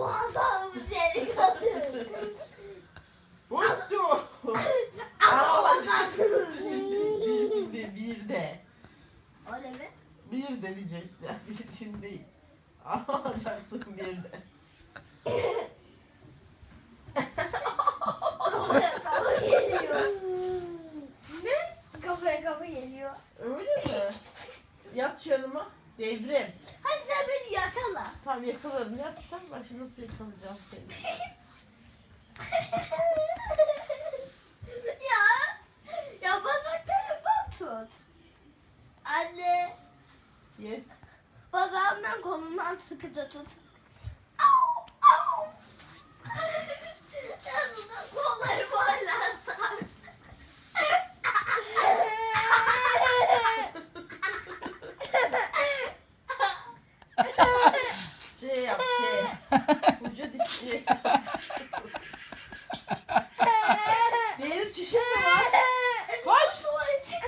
Boğazım seni kaldı. Buttu. Bir bir de. O ne be? Bir de diyeceksin. Bir değil. Alacaksın bir de. Ne? Kafaya kafa geliyor. Öyle mi? Yat yanıma. Devrim. Hadi sen beni yakala. Tamam yakalarım. Yat sen bak şimdi nasıl yakalayacağım seni. ya. Ya bacaklarımdan tut. Anne. Yes. Bacağımdan kolumdan sıkıca tut. Podia descer.